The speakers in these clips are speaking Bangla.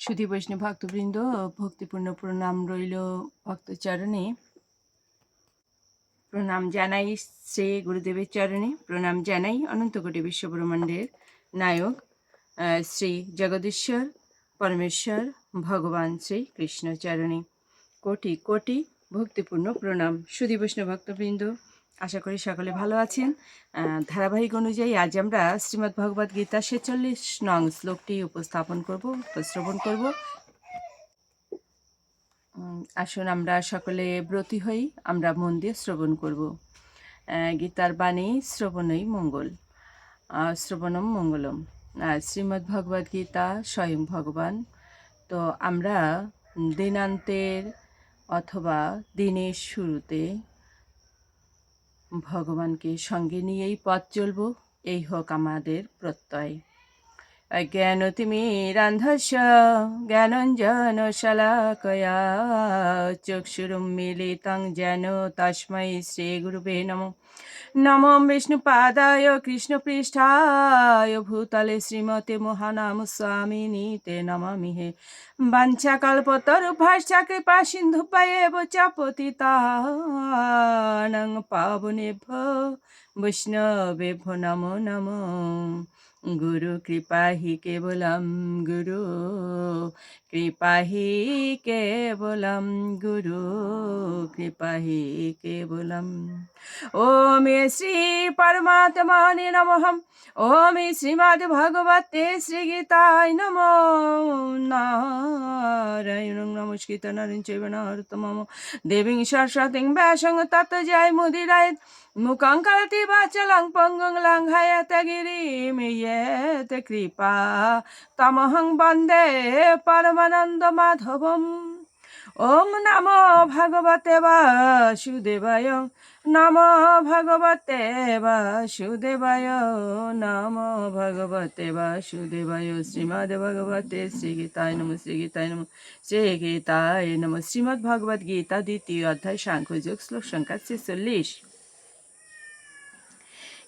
সুধী বৈষ্ণব ভক্তবৃন্দ, ভক্তিপূর্ণ প্রণাম রইল ভক্তচরণে। প্রণাম জানাই শ্রী গুরুদেবের চরণে, প্রণাম জানাই অনন্তকোটি বিশ্বব্রহ্মাণ্ডের নায়ক শ্রী জগদীশ্বর পরমেশ্বর ভগবান শ্রী কৃষ্ণ চরণে কোটি কোটি ভক্তিপূর্ণ প্রণাম সুধী বৈষ্ণব ভক্তবৃন্দ। আশা করি সকলে ভালো আছেন। ধারাবাহিক অনুযায়ী আজ আমরা শ্রীমদ্ ভগবদ গীতা ছেচল্লিশ নং শ্লোকটি উপস্থাপন করব শ্রবণ করব। আসুন আমরা সকলে ব্রতী হই, আমরা মন দিয়ে শ্রবণ করব। গীতার বাণী, শ্রবণই মঙ্গল। শ্রবণম মঙ্গলম। শ্রীমদ্ ভগবদ গীতা স্বয়ং ভগবান। তো আমরা দিনান্তের অথবা দিনের শুরুতে ভগবানকে সঙ্গে নিয়েই পথ চলব, এই হোক আমাদের প্রত্যয়। অজ্ঞানতিমিরান্ধস্য জ্ঞানঞ্জন শলাকয়া চক্ষুরুন্মিলিतं যেন তস্मै শ্রীগুরুবে নমঃ। নমো বিষ্ণুপাদায় কৃষ্ণপৃষ্ঠায় ভূতলে শ্রীমতে মহানাম স্বামিনী তে নমামি হে বাঞ্ছাকল্পতরুভাষ্য কৃপা সিন্ধু পায়েব চ পতিতানং পাবনেভ্য বৈষ্ণবেভ্য নমো নমো। গুরু কৃপা হি কেবলম গুরু কৃপা হি কেবলম গুরু কৃপা হি কেবলম ওম শ্রী পরমাত্মানে নমঃ ওম শ্রীমদ্ ভগবতে শ্রীগীতায় নম নারায়ণ নমস্কৃত নারায়ণ চৈব নরতমম দেবীং সরস্বতীং ব্যাসং তত জয় মুদিরায় মুখং করতি বাচলং পঙ্গং লঙ্ঘয়ত গিরিম ইয়েত কৃপা তমহং বন্দে পরমানন্দ মাধবম ওম নমো ভগবতে বাসুদেবায় নম ভগবতে বাসুদেবায় নম ভগবতে বাসুদেবায় শ্রীমদ্ ভগবতে শ্রীগীতায় নম শ্রীগীতায় নম শ্রীগীতায় নম শ্রীমদ্ ভগবদ গীতা দ্বিতীয় অধ্যায় সাংখ্যযোগ শ্লোক সংখ্যা ছেচল্লিশ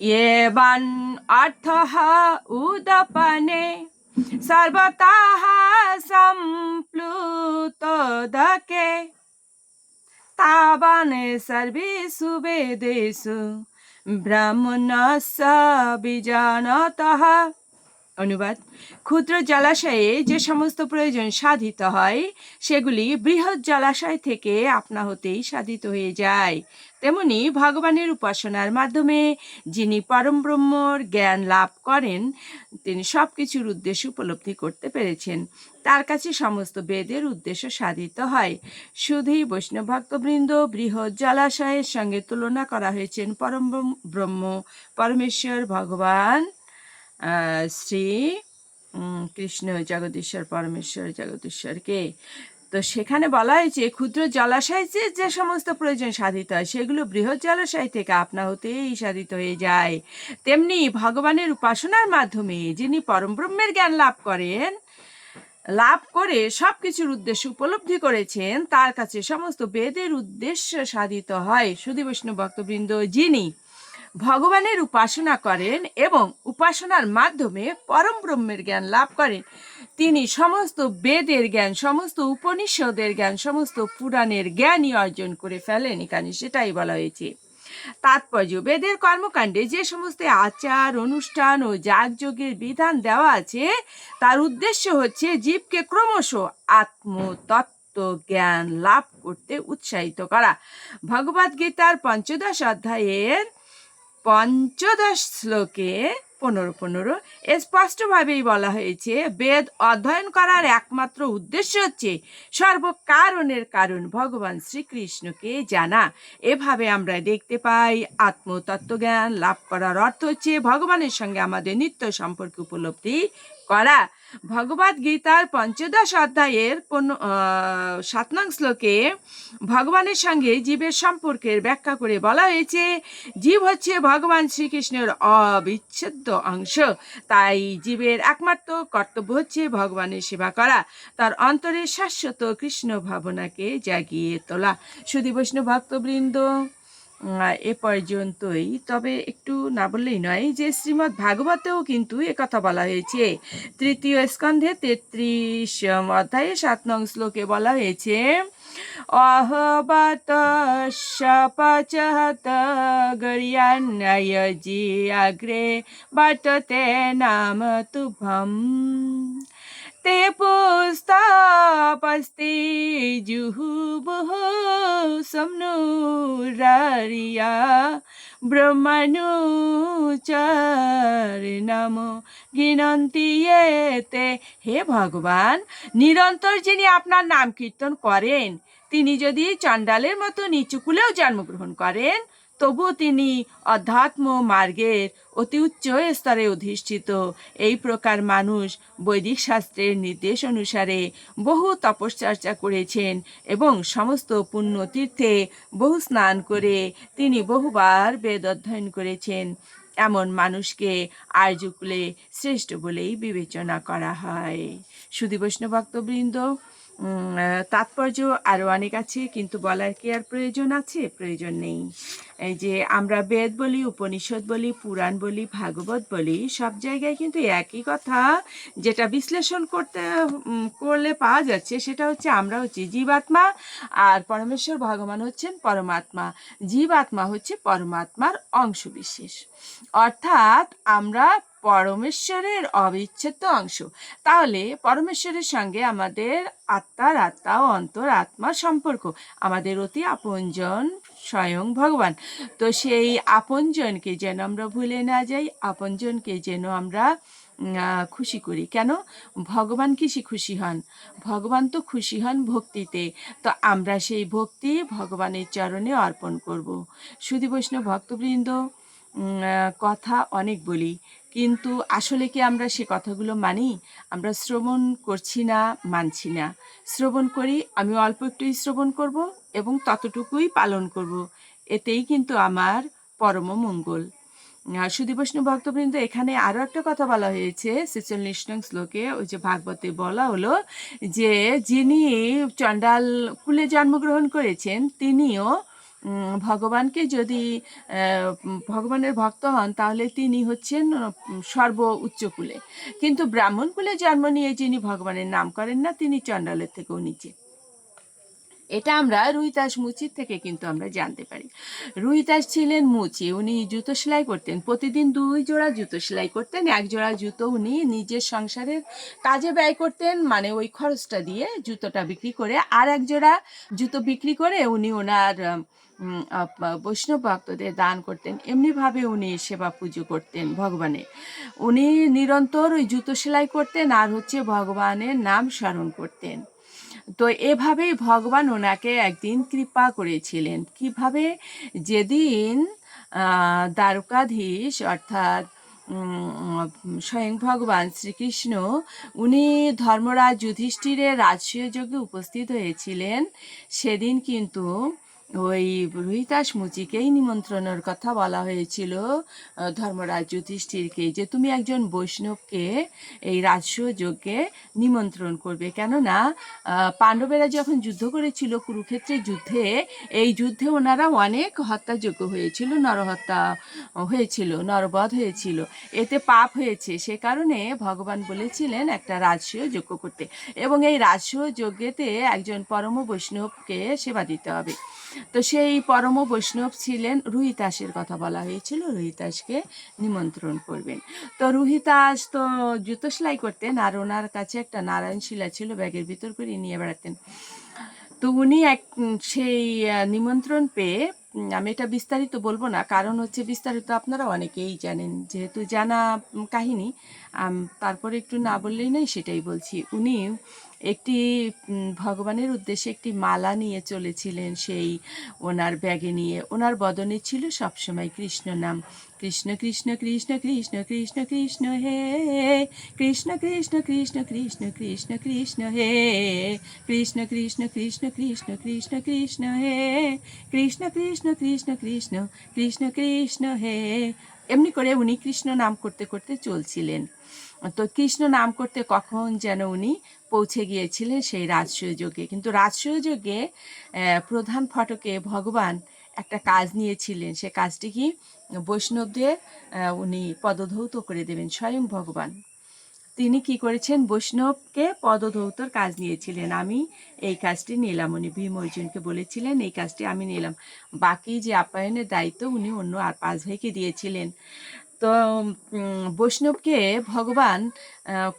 येवान् अर्थः उदपने सर्वतः सम्प्लुतोदके तावान् सर्वेषु वेदेषु ব্রাহ্মণস্য বিজানতঃ অনুবাদ ক্ষুদ্র জলাশয়ে যে সমস্ত প্রয়োজন সাধিত হয় সেগুলি বৃহৎ জলাশয় থেকে আপনা হতেই সাধিত হয়ে যায় তেমনি ভগবানের উপাসনার মাধ্যমে যিনি পরম ব্রহ্মর জ্ঞান লাভ করেন, তিনি সব কিছুর উদ্দেশ্য উপলব্ধি করতে পেরেছেন। তার কাছে সমস্ত বেদের উদ্দেশ্য সাধিত হয়। শুধুই বৈষ্ণব ভক্তবৃন্দ বৃহৎ জলাশয়ের সঙ্গে তুলনা করা হয়েছেন পরম ব্রহ্ম- পরমেশ্বর ভগবান শ্রী কৃষ্ণ জগদীশ্বর পরমেশ্বর জগদীশ্বরকে। তো সেখানে বলা হয়েছে, ক্ষুদ্র জলাশয় যে যে সমস্ত প্রয়োজন সাধিত হয়, সেগুলো বৃহৎ জলাশয় থেকে আপনা হতেই সাধিত হয়ে যায়। তেমনি ভগবানের উপাসনার মাধ্যমে যিনি পরম ব্রহ্মের জ্ঞান লাভ করেন, লাভ করে সব কিছুর উদ্দেশ্য উপলব্ধি করেছেন, তার কাছে সমস্ত বেদের উদ্দেশ্য সাধিত হয়। সুধী বৈষ্ণব ভক্তবৃন্দ, যিনি ভগবানের উপাসনা করেন এবং উপাসনার মাধ্যমে পরম ব্রহ্মের জ্ঞান লাভ করেন তিনি সমস্ত বেদের জ্ঞান, সমস্ত উপনিষদের জ্ঞান, সমস্ত পুরাণের জ্ঞানই অর্জন করে ফেলেন এখানে, সেটাই বলা হয়েছে। তাৎপর্য, বেদের কর্মকাণ্ডে যে সমস্ত আচার, অনুষ্ঠান ও যাগযজ্ঞের বিধান দেওয়া আছে, তার উদ্দেশ্য হচ্ছে জীবকে ক্রমশ আত্মতত্ত্ব জ্ঞান লাভ করতে উৎসাহিত করা। ভগবদ্গীতার পঞ্চদশ অধ্যায়ের পঞ্চদশ শ্লোকে পনেরো পনেরো। স্পষ্টভাবেই বলা হয়েছে, বেদ অধ্যয়ন করার একমাত্র উদ্দেশ্য হচ্ছে সর্বকারণের কারণ ভগবান শ্রীকৃষ্ণকে জানা। এভাবে আমরা দেখতে পাই, আত্মতত্ত্বজ্ঞান লাভ করার অর্থ হচ্ছে ভগবানের সঙ্গে আমাদের নিত্য সম্পর্ক উপলব্ধি করা। ভগবদ গীতার পঞ্চদশ অধ্যায়ের সাত নং শ্লোকে ভগবানের সঙ্গে জীবের সম্পর্কের ব্যাখ্যা করে বলা হয়েছে, জীব হচ্ছে ভগবান শ্রীকৃষ্ণের অবিচ্ছেদ্য অংশ। তাই জীবের একমাত্র কর্তব্য হচ্ছে ভগবানের সেবা করা। তার অন্তরে শাশ্বত কৃষ্ণ ভাবনাকে জাগিয়ে তোলা। সুধী বৈষ্ণব ভক্তবৃন্দ এ পর্যন্তই। তবে একটু না বললেই নয় যে শ্রীমদ্ ভাগবতেও কিন্তু কথা বলা হয়েছে। তৃতীয় স্কন্ধে তেত্রিশ অধ্যায়ে সাত নং শ্লোকে বলা হয়েছে অহবত শপচহত গরিয়ান্নয়জি অগ্রে বর্ততে নাম তুভম। ते पुस्तापस्ति जुहुबुः सम्नुरारिया ব্রহ্মানুচারিণাম গিনন্তি এতে হে ভগবান নিরন্তর যিনি আপনার নাম কীর্তন করেন তিনি যদি চণ্ডালের মতো নিচুকুলেও জন্মগ্রহণ করেন তবু তিনি অধ্যাত্ম মার্গের অতি উচ্চ স্তরে অধিষ্ঠিত। এই প্রকার মানুষ বৈদিক শাস্ত্রের নির্দেশ অনুসারে বহু তপশ্চর্চা করেছেন এবং সমস্ত পুণ্য তীর্থে বহু স্নান করে তিনি বহুবার বেদ অধ্যয়ন করেছেন। এমন মানুষকে আর্যকুলে শ্রেষ্ঠ বলেই বিবেচনা করা হয়। সুধী বৈষ্ণব ভক্তবৃন্দ তাৎপর্য আরও অনেক আছে, কিন্তু বলার কি আর প্রয়োজন আছে? প্রয়োজন নেই। এই যে আমরা বেদ বলি, উপনিষদ বলি, পুরাণ বলি, ভাগবত বলি, সব জায়গায় কিন্তু একই কথা, যেটা বিশ্লেষণ করতে করলে পাওয়া যাচ্ছে, সেটা হচ্ছে আমরা হচ্ছে জীবাত্মা আর পরমেশ্বর ভগবান হচ্ছেন পরমাত্মা। জীবাত্মা হচ্ছে পরমাত্মার অংশ বিশেষ অর্থাৎ আমরা পরমেশ্বরের অবিচ্ছেদ্য অংশ। তাহলে পরমেশ্বরের সঙ্গে আমাদের আত্মার আত্মা ও অন্তর আত্মার সম্পর্ক। আমাদের অতি আপনজন স্বয়ং ভগবান। তো সেই আপনজনকে যেন আমরা ভুলে না যাই, আপনজনকে যেন আমরা খুশি করি। কেন? ভগবান কিসে খুশি হন? ভগবান তো খুশি হন ভক্তিতে। তো আমরা সেই ভক্তি ভগবানের চরণে অর্পণ করব। শুধু বৈষ্ণব ভক্তবৃন্দ কথা অনেক বলি। কিন্তু আসলে কি আমরা সে কথাগুলো মানি? আমরা শ্রবণ করছি না, মানছি না। শ্রবণ করি, আমি অল্প একটুই শ্রবণ করব এবং ততটুকুই পালন করব। এতেই কিন্তু আমার পরম মঙ্গল। বৈষ্ণব ভক্তবৃন্দ, এখানে আরও একটা কথা বলা হয়েছে ছেচল্লিশ নং শ্লোকে, ওই যে ভাগবতে বলা হলো যে, যিনি চণ্ডাল কুলে জন্মগ্রহণ করেছেন, তিনিও ভগবানকে যদি ভগবানের ভক্ত হন, তাহলে তিনি হচ্ছেন সর্ব উচ্চকুলে কিন্তু ব্রাহ্মণ কুলে জন্ম নিয়ে যিনি ভগবানের নাম করেন না, তিনি চণ্ডালের থেকেও নিচে। এটা আমরা রুহিতাস মুচির থেকে কিন্তু আমরা জানতে পারি। রুহিতাস ছিলেন মুচি, উনি জুতো সেলাই করতেন। প্রতিদিন দুই জোড়া জুতো সেলাই করতেন, এক জোড়া জুতো উনি নিজের সংসারের কাজে ব্যয় করতেন মানে ওই খরচটা দিয়ে জুতোটা বিক্রি করে, আর এক জোড়া জুতো বিক্রি করে উনি ওনার বৈষ্ণব ভক্তদের দান করতেন। এমনিভাবে উনি সেবা পুজো করতেন ভগবানের উনি নিরন্তর ওই জুতো সেলাই করতেন আর হচ্ছে ভগবানের নাম স্মরণ করতেন। তো এভাবেই ভগবান ওনাকে একদিন কৃপা করেছিলেন। কীভাবে? যেদিন দ্বারকাধীশ অর্থাৎ স্বয়ং ভগবান শ্রীকৃষ্ণ উনি ধর্মরাজ যুধিষ্ঠিরের রাজসূয় যজ্ঞে উপস্থিত হয়েছিলেন, সেদিন কিন্তু ওই রোহিতাস মুচিকেই নিমন্ত্রণের কথা বলা হয়েছিল ধর্মরাজ যুধিষ্ঠিরকে, যে তুমি একজন বৈষ্ণবকে, এই রাজসূয় যজ্ঞে নিমন্ত্রণ করবে। কেননা পাণ্ডবেরা যখন যুদ্ধ করেছিল কুরুক্ষেত্রের যুদ্ধে, এই যুদ্ধে ওনারা অনেক হত্যাযোগ্য হয়েছিল, নরহত্যা হয়েছিল, নরবধ হয়েছিল। এতে পাপ হয়েছে, সে কারণে ভগবান বলেছিলেন একটা রাজসূয় যজ্ঞ করতে। এবং এই রাজসূয় যজ্ঞেতে একজন পরম বৈষ্ণবকে সেবা দিতে হবে। তো সেই পরম বৈষ্ণব ছিলেন রুহিতাসের কথা বলা হয়েছিল। রুহিতাসকে নিমন্ত্রণ করবেন। তো রুহিতাস তো জুতো সেলাই করতেন আর ওনার কাছে একটা নারায়ণ শিলা ছিল, ব্যাগের ভিতর করে নিয়ে বেড়াতেন। তো উনি এক সেই নিমন্ত্রণ পেয়ে আমি এটা বিস্তারিত বলব না, কারণ হচ্ছে বিস্তারিত আপনারা অনেকেই জানেন। যেহেতু জানা কাহিনী তারপরে একটু না বললেই নয় সেটাই বলছি। উনি একটি ভগবানের উদ্দেশ্যে একটি মালা নিয়ে চলেছিলেন সেই ওনার ব্যাগে নিয়ে ওনার বদনে ছিল সবসময় কৃষ্ণ নাম কৃষ্ণ কৃষ্ণ কৃষ্ণ কৃষ্ণ কৃষ্ণ কৃষ্ণ হে কৃষ্ণ কৃষ্ণ কৃষ্ণ কৃষ্ণ কৃষ্ণ কৃষ্ণ হে কৃষ্ণ কৃষ্ণ কৃষ্ণ কৃষ্ণ কৃষ্ণ কৃষ্ণ হে কৃষ্ণ কৃষ্ণ কৃষ্ণ কৃষ্ণ কৃষ্ণ কৃষ্ণ হে এমনি করে উনি কৃষ্ণ নাম করতে করতে চলছিলেন তো কৃষ্ণ নাম করতে কখন যেন উনি পৌঁছে গিয়েছিলেন সেই রাজসূয় যজ্ঞে কিন্তু রাজসূয় যজ্ঞে প্রধান ফটকে ভগবান একটা কাজ নিয়েছিলেন। সে কাজটি কি? বৈষ্ণবদের উনি পদধৌত করে দেবেন, স্বয়ং ভগবান। তিনি কি করেছেন? বৈষ্ণবকে পদধৌতর কাজ নিয়েছিলেন। আমি এই কাজটি নিলাম, উনি ভীম অর্জুনকে বলেছিলেন, এই কাজটি আমি নিলাম। বাকি যে আপ্যায়নের দায়িত্ব উনি অন্য আর পাঁচ ভাইকে দিয়েছিলেন। তো বৈষ্ণবকে ভগবান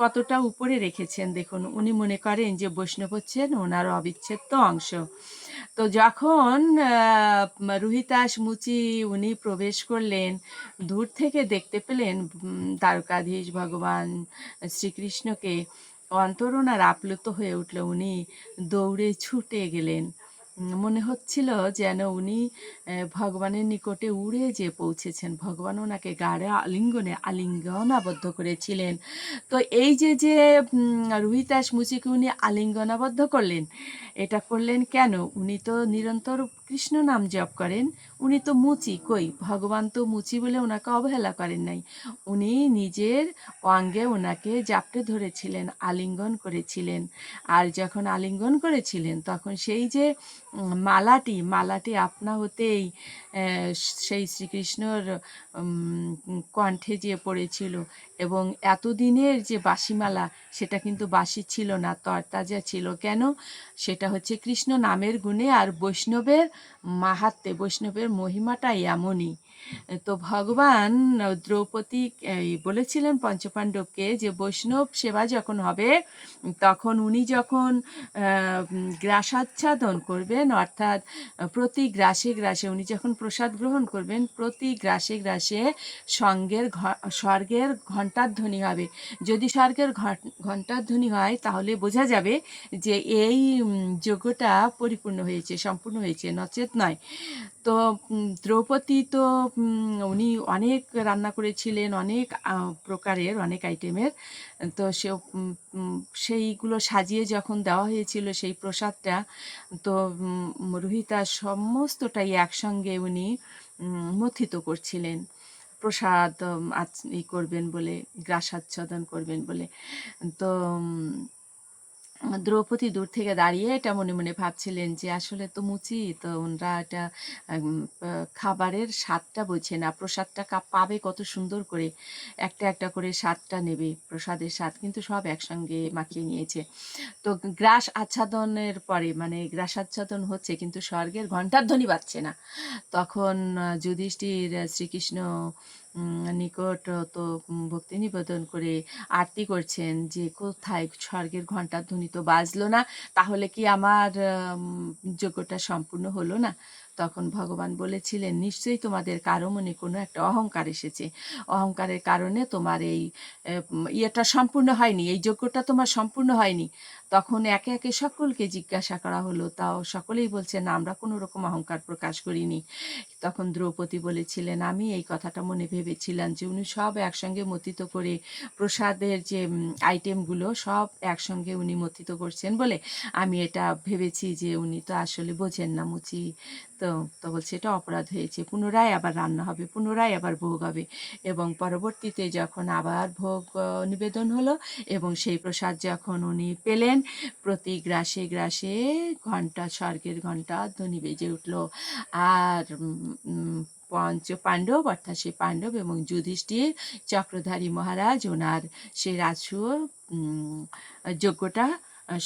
কতটা উপরে রেখেছেন দেখুন। উনি মনে করেন যে বৈষ্ণব হচ্ছেন ওনার অবিচ্ছেদ্য অংশ। তো যখন রোহিতাস মুচি উনি প্রবেশ করলেন, দূর থেকে দেখতে পেলেন দ্বারকাধীশ ভগবান শ্রীকৃষ্ণকে, অন্তর ওনার আপ্লুত হয়ে উঠল। উনি দৌড়ে ছুটে গেলেন। মনে হচ্ছিল যেন উনি ভগবানের নিকটে উড়ে যে পৌঁছেছেন। ভগবান ওনাকে গাড়ে আলিঙ্গনে আলিঙ্গন আবদ্ধ করেছিলেন। তো এই যে যে রুহিতাস মুচিকে উনি আলিঙ্গনাবদ্ধ করলেন, এটা করলেন কেন? উনি তো নিরন্তর কৃষ্ণ নাম জপ করেন। উনি তো মুচি, কই? ভগবান তো মুচি বলে ওনাকে অবহেলা করেন নাই। উনি নিজের অঙ্গে ওনাকে জাপটে ধরেছিলেন, আলিঙ্গন করেছিলেন। আর যখন আলিঙ্গন করেছিলেন, তখন সেই যে মালাটি মালাটি আপনা হতেই সেই শ্রীকৃষ্ণর কণ্ঠে যে পড়েছিল এবং এতদিনের যে বাসিমালা, সেটা কিন্তু বাসি ছিল না, তরতাজা ছিল। কেন? সেটা হচ্ছে কৃষ্ণ নামের গুণে আর বৈষ্ণবের মাহাত্মে, বৈষ্ণবের মহিমাটাই এমনই। তো ভগবান দ্রৌপদী বলেছিলেন পঞ্চপাণ্ডবকে যে বৈষ্ণব সেবা যখন হবে, তখন উনি যখন গ্রাসাচ্ছাদন করবেন, অর্থাৎ প্রতি গ্রাসে গ্রাসে উনি যখন প্রসাদ গ্রহণ করবেন, প্রতি গ্রাসে গ্রাসে সঙ্গের স্বর্গের ঘণ্টার ধ্বনি হবে। যদি স্বর্গের ঘণ্টার ধ্বনি হয়, তাহলে বোঝা যাবে যে এই যজ্ঞটা পরিপূর্ণ হয়েছে, সম্পূর্ণ হয়েছে, নচেত নয়। তো দ্রৌপদী তো উনি অনেক রান্না করেছিলেন, অনেক প্রকারের, অনেক আইটেমের তো সে সেইগুলো সাজিয়ে যখন দেওয়া হয়েছিল, সেই প্রসাদটা, তো রোহিতা সমস্তটাই একসঙ্গে উনি মথিত করছিলেন। প্রসাদ ই করবেন বলে গ্রাসাচ্ছাদন করবেন বলে। তো দ্রৌপদী দূর থেকে দাঁড়িয়ে এটা মনে মনে ভাবছিলেন যে আসলে তো মুচি, তো ওনরা এটা খাবারের স্বাদটা বোঝে না, প্রসাদটা কা- পাবে কত সুন্দর করে, একটা একটা করে স্বাদটা নেবে, প্রসাদের স্বাদ কিন্তু সব একসঙ্গে মাখিয়ে নিয়েছে। তো গ্রাস আচ্ছাদনের পরে মানে গ্রাস আচ্ছাদন হচ্ছে কিন্তু স্বর্গের ঘণ্টার ধ্বনি বাজছে না। তখন যুধিষ্ঠির, শ্রীকৃষ্ণ নিকট তো ভক্তি নিবেদন করে আরতি করছেন যে, কোথায় স্বর্গের ঘণ্টার ধ্বনি তো বাজলো না? তাহলে কি আমার যজ্ঞটা সম্পূর্ণ হলো না? তখন ভগবান বলেছিলেন, নিশ্চয়ই তোমাদের কারও মনে কোনো একটা অহংকার এসেছে। অহংকারের কারণে তোমার এই ইয়েটা সম্পূর্ণ হয়নি, এই যজ্ঞটা তোমার সম্পূর্ণ হয়নি। তখন একে একে সকলকে জিজ্ঞাসা করা হলো, তাও সকলেই বলছে, না, আমরা কোনো রকম অহংকার প্রকাশ করিনি। তখন দ্রৌপদী বলেছিলেন, আমি এই কথাটা মনে ভেবেছিলাম যে উনি সব একসঙ্গে মথিত করে প্রসাদের যে আইটেমগুলো সব একসঙ্গে উনি মথিত করছেন বলে, আমি এটা ভেবেছি যে উনি তো আসলে বোঝেন না মুচি। তো তো বলছে এটা অপরাধ হয়েছে। পুনরায় আবার রান্না হবে পুনরায় আবার ভোগ হবে এবং পরবর্তীতে যখন আবার ভোগ নিবেদন হলো এবং সেই প্রসাদ যখন উনি পেলেন প্রতি গ্রাসে গ্রাসে ঘণ্টা স্বর্গের ঘণ্টা ধ্বনি বেজে উঠল। আর পঞ্চ পাণ্ডব অর্থাৎ সেই পাণ্ডব এবং যুধিষ্ঠির চক্রধারী মহারাজ ওনার সেই রাজসূয় আহ,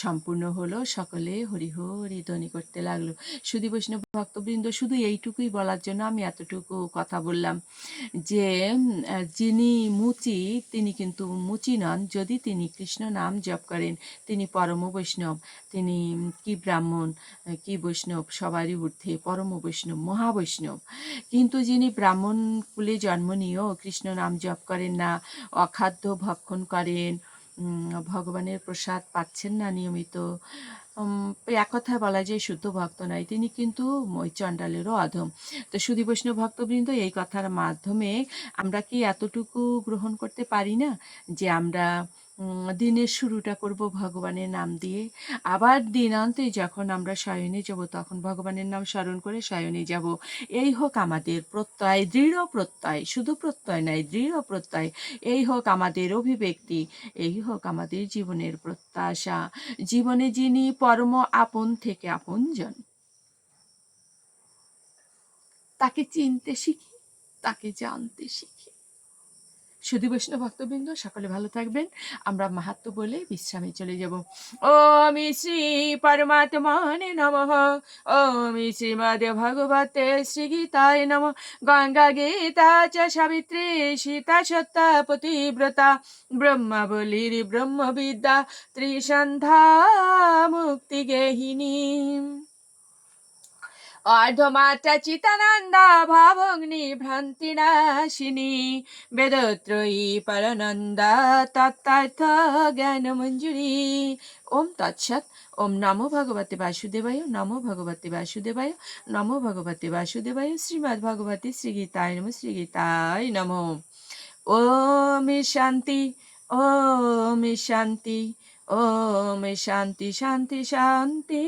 সম্পূর্ণ হলো সকলে হরি হরি ধ্বনি করতে লাগল। শুধু বৈষ্ণব ভক্তবৃন্দ, শুধু এইটুকুই বলার জন্য আমি এতটুকু কথা বললাম যে যিনি মুচি, তিনি কিন্তু মুচি নন। যদি তিনি কৃষ্ণ নাম জপ করেন, তিনি পরম বৈষ্ণব, তিনি কি ব্রাহ্মণ, কি বৈষ্ণব, সবারই ঊর্ধ্বে পরম বৈষ্ণব মহাবৈষ্ণব কিন্তু যিনি ব্রাহ্মণ কুলে জন্ম নিয়েও কৃষ্ণ নাম জপ করেন না, অখাদ্য ভক্ষণ করেন ভগবানের প্রসাদ পাচ্ছেন না নিয়মিত। এক কথায় বলা যায় শুদ্ধ ভক্ত নয়, তিনি কিন্তু ওই চণ্ডালেরও অধম। তো সুধী বৈষ্ণব ভক্তবৃন্দ এই কথার মাধ্যমে আমরা কি এতটুকু গ্রহণ করতে পারি না যে আমরা দিনের শুরুটা করব ভগবানের নাম দিয়ে। আবার দিনান্তে যখন আমরা শয়নে যাব, তখন ভগবানের নাম স্মরণ করে শয়নে যাব। এই হোক আমাদের প্রত্যয়, দৃঢ় প্রত্যয়, শুধু প্রত্যয় নয় দৃঢ় প্রত্যয়। এই হোক আমাদের অভিব্যক্তি, এই হোক আমাদের জীবনের প্রত্যাশা। জীবনে যিনি পরম আপন থেকে আপনজন। তাকে চিনতে শিখি, তাকে জানতে শিখি। সুধী বৈষ্ণব ভক্তবৃন্দ, সকলে ভালো থাকবেন। আমরা মাহাত্ম বলে বিশ্রামে চলে যাব। ওম শ্রী পরমাত্মনে নমঃ। ওম শ্রীমদ ভগবতে শ্রী গীতায় নম। গঙ্গা গীতা চ সাবিত্রী সীতা সত্তা পতিব্রতা। ব্রহ্মাবলীর ব্রহ্মবিদ্যা ত্রিসন্ধা মুক্তি গেহিনী। অর্ধমাত্রা চিতানন্দা ভাবগ্নি ভ্রান্তি নাশিনী বেদত্রয়ী পরনন্দা তত্তার্থ জ্ঞান মঞ্জুরি ওম তৎসৎ ওম নমো ভগবতে বাসুদেবায় নমো ভগবতে বাসুদেবায় নমো ভগবতে বাসুদেবায় শ্রীমদ্ ভগবতী শ্রীগীতায় নম শ্রীগীতায় নম ওম শান্তি ওম শান্তি ওম শান্তি শান্তি শান্তি